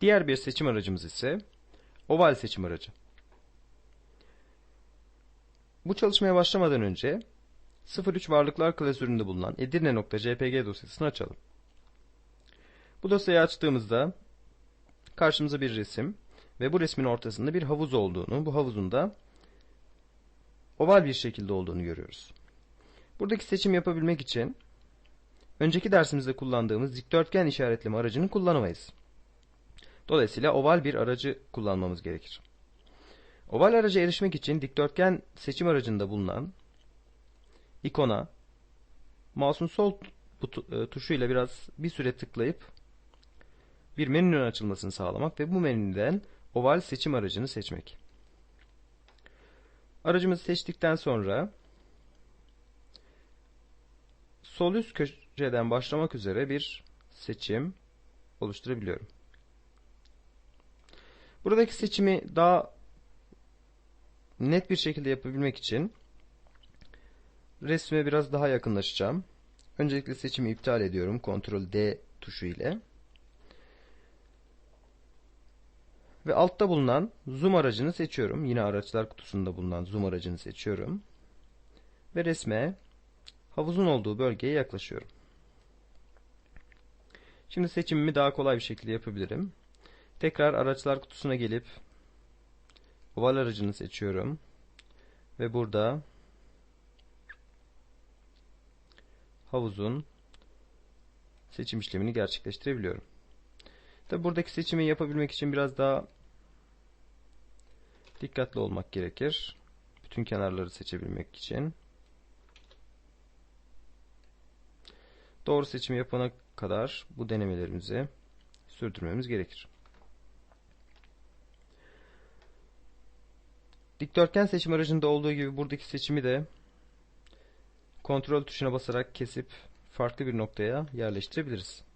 Diğer bir seçim aracımız ise oval seçim aracı. Bu çalışmaya başlamadan önce 03 varlıklar klasöründe bulunan edirne.jpg dosyasını açalım. Bu dosyayı açtığımızda karşımıza bir resim ve bu resmin ortasında bir havuz olduğunu, bu havuzun da oval bir şekilde olduğunu görüyoruz. Buradaki seçim yapabilmek için önceki dersimizde kullandığımız dikdörtgen işaretleme aracını kullanamayız. Dolayısıyla oval bir aracı kullanmamız gerekir. Oval araca erişmek için dikdörtgen seçim aracında bulunan ikona mouse'un sol e, tuşuyla biraz bir süre tıklayıp bir menünün açılmasını sağlamak ve bu menüden oval seçim aracını seçmek. Aracımızı seçtikten sonra sol üst köşeden başlamak üzere bir seçim oluşturabiliyorum. Buradaki seçimi daha net bir şekilde yapabilmek için resme biraz daha yakınlaşacağım. Öncelikle seçimi iptal ediyorum. Ctrl D tuşu ile. Ve altta bulunan zoom aracını seçiyorum. Yine araçlar kutusunda bulunan zoom aracını seçiyorum. Ve resme havuzun olduğu bölgeye yaklaşıyorum. Şimdi seçimimi daha kolay bir şekilde yapabilirim. Tekrar araçlar kutusuna gelip oval aracını seçiyorum. Ve burada havuzun seçim işlemini gerçekleştirebiliyorum. Tabi buradaki seçimi yapabilmek için biraz daha dikkatli olmak gerekir. Bütün kenarları seçebilmek için. Doğru seçimi yapana kadar bu denemelerimizi sürdürmemiz gerekir. Dikdörtgen seçim aracında olduğu gibi buradaki seçimi de kontrol tuşuna basarak kesip farklı bir noktaya yerleştirebiliriz.